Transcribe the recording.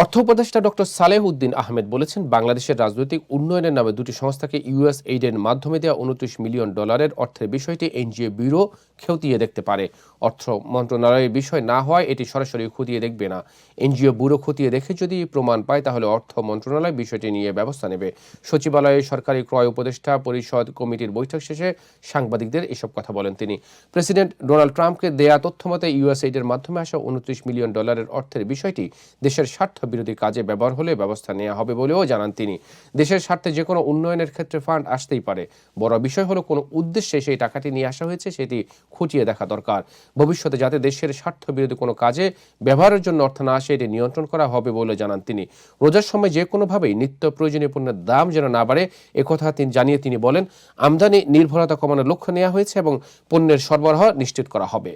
অর্থ উপদেষ্টা ডক্টর সালেহ উদ্দিন আহমেদ বলেছেন, বাংলাদেশের রাজনৈতিক উন্নয়নের নামে দুটি সংস্থাকে ইউএস এইডের মাধ্যমে দেওয়া উনত্রিশ মিলিয়ন ডলারের অর্থের বিষয়টি এনজিও ব্যুরো খতিয়ে দেখতে পারে। অর্থ মন্ত্রণালয়ের বিষয় না হওয়ায় এটি সরাসরি খতিয়ে দেখবে না। এনজিও ব্যুরো খতিয়ে দেখে যদি প্রমাণ পায়, তাহলে অর্থ মন্ত্রণালয় বিষয়টি নিয়ে ব্যবস্থা নেবে। সচিবালয়ে সরকারি ক্রয় উপদেষ্টা পরিষদ কমিটির বৈঠক শেষে সাংবাদিকদের এসব কথা বলেন তিনি। প্রেসিডেন্ট ডোনাল্ড ট্রাম্পকে দেয়া তথ্যমতে ইউএস এইডের মাধ্যমে আসা উনত্রিশ মিলিয়ন ডলারের অর্থের বিষয়টি দেশের স্বার্থ বিরোধী কাজে ব্যবহার হলে ব্যবস্থা নেওয়া হবে বলেও জানান তিনি। দেশের স্বার্থে যে কোনো উন্নয়নের ক্ষেত্রে ফান্ড আসতেই পারে। বড় বিষয় হলো কোনো উদ্দেশ্যে সেই টাকাটি নিয়ে আসা হয়েছে সেটি খুঁটিয়ে দেখা দরকার। ভবিষ্যতে যাতে দেশের স্বার্থ বিরোধী কোনো কাজে ব্যবহারের জন্য অর্থ না আসে, এটি নিয়ন্ত্রণ করা হবে বলে জানান তিনি। রোজার সময় যে কোনোভাবেই নিত্য প্রয়োজনীয় পণ্যের দাম যেন না বাড়ে একথা তিনি জানিয়ে তিনি বলেন, আমদানি নির্ভরতা কমানোর লক্ষ্য নেওয়া হয়েছে এবং পণ্যের সরবরাহ নিশ্চিত করা হবে।